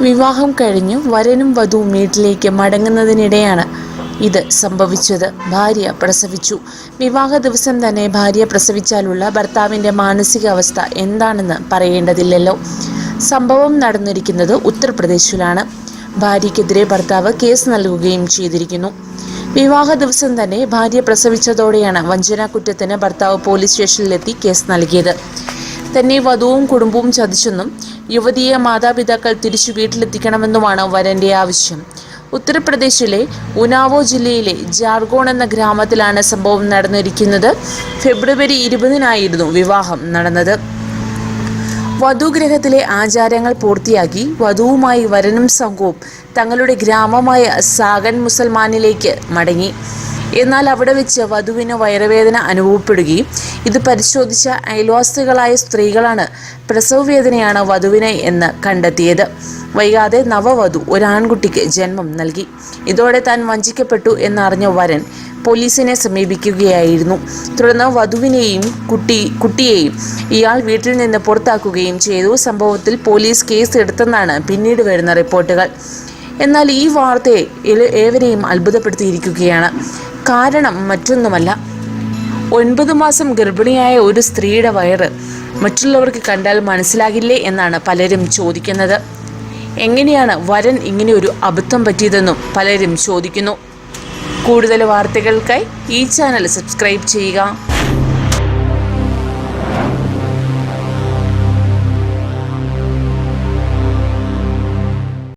വിവാഹം കഴിഞ്ഞ് വരനും വധുവും വീട്ടിലേക്ക് മടങ്ങുന്നതിനിടെയാണ് ഇത് സംഭവിച്ചത്. ഭാര്യ പ്രസവിച്ചു. വിവാഹ ദിവസം തന്നെ ഭാര്യ പ്രസവിച്ചാലുള്ള ഭർത്താവിന്റെ മാനസികാവസ്ഥ എന്താണെന്ന് പറയേണ്ടതില്ലല്ലോ. സംഭവം നടന്നിരിക്കുന്നത് ഉത്തർപ്രദേശിലാണ്. ഭാര്യയ്ക്കെതിരെ ഭർത്താവ് കേസ് നൽകുകയും ചെയ്തിരിക്കുന്നു. വിവാഹ ദിവസം തന്നെ ഭാര്യ പ്രസവിച്ചതോടെയാണ് വഞ്ചനാ കുറ്റത്തിന് ഭർത്താവ് പോലീസ് സ്റ്റേഷനിലെത്തി കേസ് നൽകിയത്. തന്നെ വധുവും കുടുംബവും ചതിച്ചെന്നും യുവതിയെ മാതാപിതാക്കൾ തിരിച്ചു വീട്ടിലെത്തിക്കണമെന്നുമാണ് വരന്റെ ആവശ്യം. ഉത്തർപ്രദേശിലെ ഉനാവോ ജില്ലയിലെ ജാർഗോൺ എന്ന ഗ്രാമത്തിലാണ് സംഭവം നടന്നിരിക്കുന്നത്. ഫെബ്രുവരി ഇരുപതിനായിരുന്നു വിവാഹം നടന്നത്. വധുഗ്രഹത്തിലെ ആചാരങ്ങൾ പൂർത്തിയാക്കി വധുവുമായി വരനും സംഘവും തങ്ങളുടെ ഗ്രാമമായ സാഗൻ മുസൽമാനിലേക്ക് മടങ്ങി. എന്നാൽ അവിടെ വെച്ച് വധുവിന് വയറുവേദന അനുഭവപ്പെടുകയും ഇത് പരിശോധിച്ച അയൽവാസികളായ സ്ത്രീകളാണ് പ്രസവ വേദനയാണ് വധുവിനെ എന്ന് കണ്ടെത്തിയത്. വൈകാതെ നവവധു ഒരാൺകുട്ടിക്ക് ജന്മം നൽകി. ഇതോടെ താൻ വഞ്ചിക്കപ്പെട്ടു എന്നറിഞ്ഞ വരൻ പോലീസിനെ സമീപിക്കുകയായിരുന്നു. തുടർന്ന് വധുവിനെയും കുട്ടി കുട്ടിയെയും ഇയാൾ വീട്ടിൽ നിന്ന് പുറത്താക്കുകയും ചെയ്തു. സംഭവത്തിൽ പോലീസ് കേസ് എടുത്തെന്നാണ് പിന്നീട് വരുന്ന റിപ്പോർട്ടുകൾ. എന്നാൽ ഈ വാർത്തയെ ഏവരെയും അത്ഭുതപ്പെടുത്തിയിരിക്കുകയാണ്. കാരണം മറ്റൊന്നുമല്ല. ഒൻപത് മാസം ഗർഭിണിയായ ഒരു സ്ത്രീയുടെ വയറ് മറ്റുള്ളവർക്ക് കണ്ടാൽ മനസ്സിലാകില്ലേ എന്നാണ് പലരും ചോദിക്കുന്നത്. എങ്ങനെയാണ് വരൻ ഇങ്ങനെ ഒരു അബദ്ധം പറ്റിയതെന്നും പലരും ചോദിക്കുന്നു. കൂടുതൽ വാർത്തകൾക്കായി ഈ ചാനൽ സബ്സ്ക്രൈബ് ചെയ്യുക.